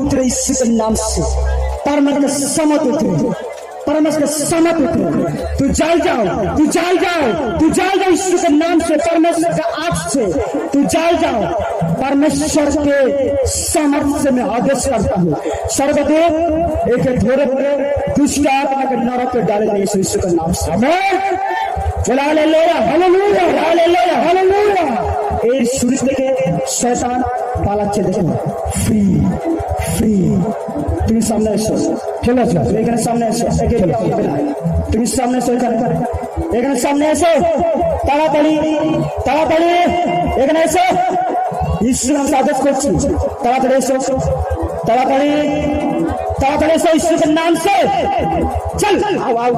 उतरे यीशु के नाम से परमेश्वर के समत उतरे परमेश्वर के समत उतरे तू जल जाओ तू जल जाओ तू जल जाओ यीशु के नाम से परमेश्वर के आग से तू जल जाओ परमेश्वर के सामर्थ्य से मैं आदेश करता हूँ सर्वदेव एक थोड़े थोड़े दुष्ट आत्मा के नरक पे डाले गए यीशु के नाम से आमीन চলে হালেলুয়া হালেলুয়া হালেলুয়া হালেলুয়া এর শুরু থেকে শয়তান পালাচ্ছে দেখুন ফ্রি ফ্রি তুমি সামনে এসো চলে আসো তুমি এখানে সামনে এসো একে একে হবে না। তুমি সামনে এসো এখানে এখানে সামনে এসো তাড়াতাড়ি তাড়াতাড়ি এখানে এসো ঈশ্বর আমি আদেশ করছি তাড়াতাড়ি এসো তাড়াতাড়ি তাড়াতাড়ি এসো ঈশ্বরের নাম সে चल आओ आओ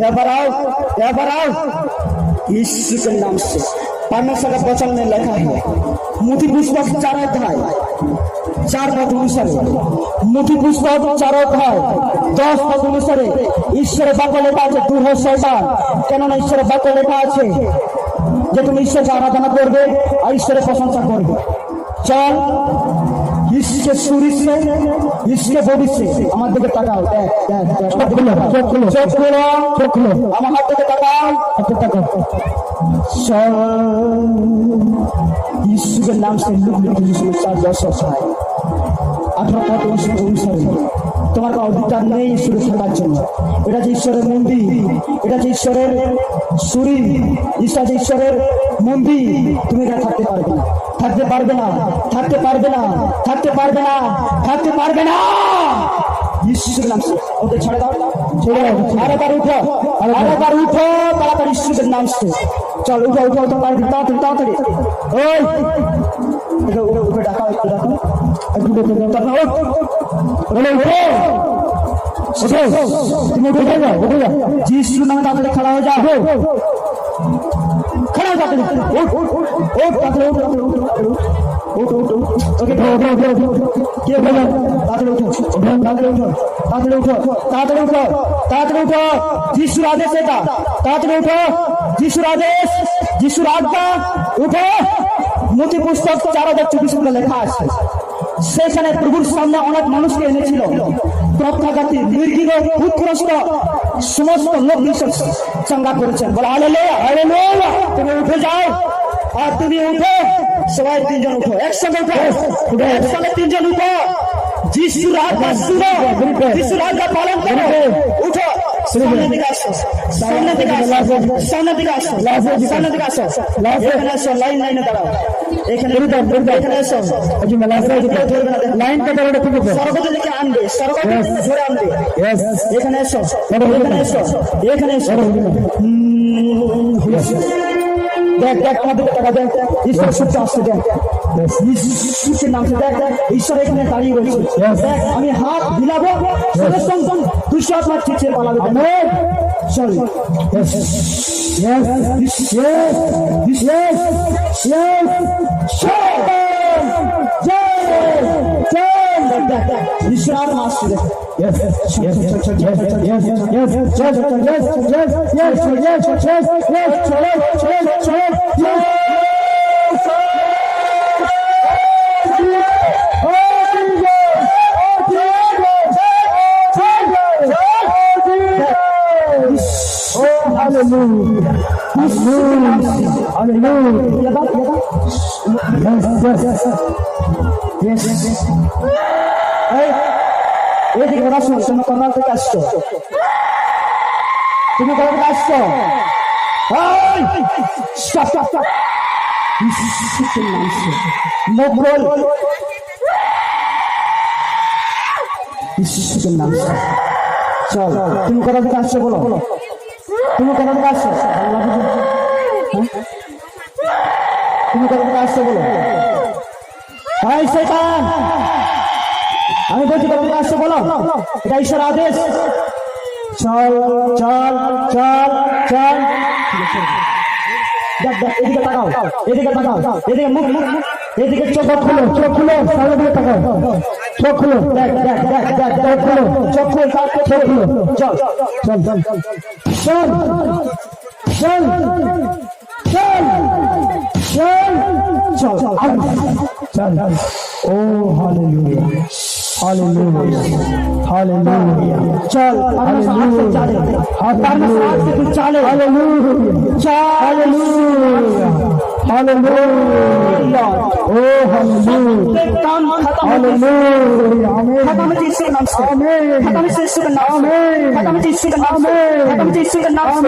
यहाँ पर आओ यहाँ पर आओ यीशु के नाम से परमेश्वर का वचन में लिखा है मुठी पुष्पक चार अध्याय চার পদ অনুসারে মুঠি পুষ্পক চার অধ্যায় দশ পদ অনুসারে ঈশ্বরের বাক্য লেখা আছে দূর শয়তান কেননা ঈশ্বরের বাক্য লেখা আছে যে তুমি ঈশ্বরকে আরাধনা করবে আর ঈশ্বরের প্রশংসা করবে চল ইসকে সুরিছে ইসকে বডিছে আমার দিকে তাকাও দেখ দেখ চোখ খুলো চোখ খুলো আমার হাত দিকে তাকাও হাত তাকাও ইসুকে নাম সে লুক লুক ইসুকে চার দশ হয় আঠারো পথ অনুসারে তোমার অধিকার নেই ঈশ্বরের থাকার জন্য। এটা যে ঈশ্বরের মন্দির, এটা যে ঈশ্বরের শরীর ঈশ্বর যে ঈশ্বরের মন্দির, তুমি এটা থাকতে পারবে না। থাকতে পারবে না, থাকতে পারবে না, থাকতে পারবে না, থাকতে পারবে না। ঈশ্বরের নাম ছেড়ে দাও। তাড়াতাড়ি নাম চল, উঠো উঠো তাড়াতাড়ি তাড়াতাড়ি তাড়াতাড়ি। উঠো Aku dah tak tahu. Boleh boleh. Okey. Tunggu boleh tak? Boleh tak? Jisu nang tak boleh kalau jauh. Kalau tak boleh. Oh, oh, tak boleh. ওকে কে বলেন তাড়াতাড়ি উঠো তাড়াতাড়ি উঠো তাড়াতাড়ি উঠো তাড়াতাড়ি উঠো তাড়াতাড়ি উঠো যিশুর আদেশ এটা তাড়াতাড়ি উঠো যিশুর আদেশ যিশুর আজ্ঞা উঠো নথি পুস্তক চার হাজার চব্বিশ লেখা আছে সেখানে প্রভুর সামনে অনেক মানুষকে এনেছিল। প্রত্যাঘাতী নির্গির উৎকৃষ্ট সমস্ত লোক ঈশ্বর চাঙ্গা করেছেন। বলে হালেলুয়া হালেলুয়া তুমি উঠে যাও। আর তুমি উঠো। সবাই তিনজন উঠো। একসঙ্গে উঠো। একসঙ্গে তিনজন উঠো। যিশুর আজ্ঞা শুনো। যিশুর আজ্ঞা পালন করো। উঠো। সামনের দিকে আসো সামনের দিকে আসো সামনের দিকে আসো সামনের দিকে আসো এখানে আসো লাইন লাইনে দাঁড়াও এখানে এখানে এসো লাইন কাটা সরগত থেকে আনবে সরগত ধরে আনবে এখানে এসো এখানে এসো এখানে এসো হুম, দেখ দেখ আমাদের টাকা দেখ ঈশ্বর সূর্য আসছে দেখ ঈশ্বরের নাম দেখ দেখ ঈশ্বর এখানে দাঁড়িয়ে রয়েছে দেখ আমি হাত বিলাবো সঙ্গে সঙ্গে দুশো আত্মার চিঠে পালাবে চল Yes, yes, yes, yes, yes, ঈশ্বর আসছে দেখ Yes, yes, yes, yes, yes, yes, yes, yes, yes, yes, yes, yes, yes, yes, yes, yes, yes, yes, Oh, hallelujah. Hallelujah. Hallelujah. Yes, yes. Yes, yes, yes. এই, হ্যাঁ? এদিকে কথা শুন তুমি কোথাও থেকে আসছো? তুমি কোথাও থেকে আসছো? স্টপ স্টপ স্টপ মোগল ঈশ্বরের নাম চল, তুমি কোথা থেকে আসছো বলো? তুমি কোথা থেকে আসছো? তুমি বলো? ভাই সেখান বলো এটা ঈশ্বর আদেশ চল চল চল চল চল ও हालेलुया हालेलुया चल हालेलुया हालेलुया तू चले हालेलुया ও কাম খতম খতম যিসু নাম সে খতম যিসু নাম খতম যিসু নাম খতম যিসু নাম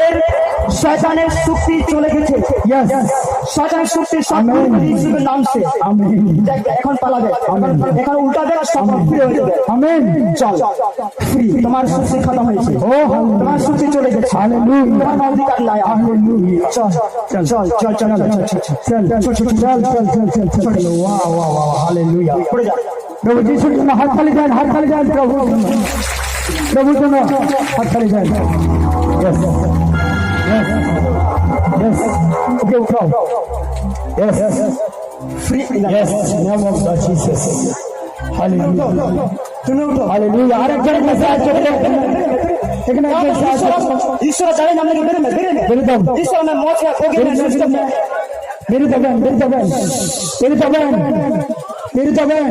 এর শয়তানের শক্তি চলে গেছে শয়তানের শক্তি সব যিশুর নাম সে এখন পালা দেয় এখন উল্টা দেয় সব ফ্রি হয়ে যাবে আমিন চল ফ্রি তোমার শক্তি খতম হয়েছে তোমার শক্তি চলে গেছে তোমার অধিকার নাই চল চল চল চল চল চল চল চল চল চল চল চল চল চল ওয়া ওয়া ওয়া হালেলুয়া পড়ে যা প্রভু যিশুর জন্য হাত খালি যান হাত খালি যান প্রভু প্রভুর জন্য হাত খালি যান Yes. Yes. Yes. Okay, উঠাও Yes. Free. Yes. Name of God Jesus. Hallelujah. তুমি উঠো এখানে ঈশ্বর জানেন আপনাকে বেরো না বেরো না ঈশ্বর না মত বেরোতাবেন বেরোতাবেন বেরোতাবেন বেরোতাবেন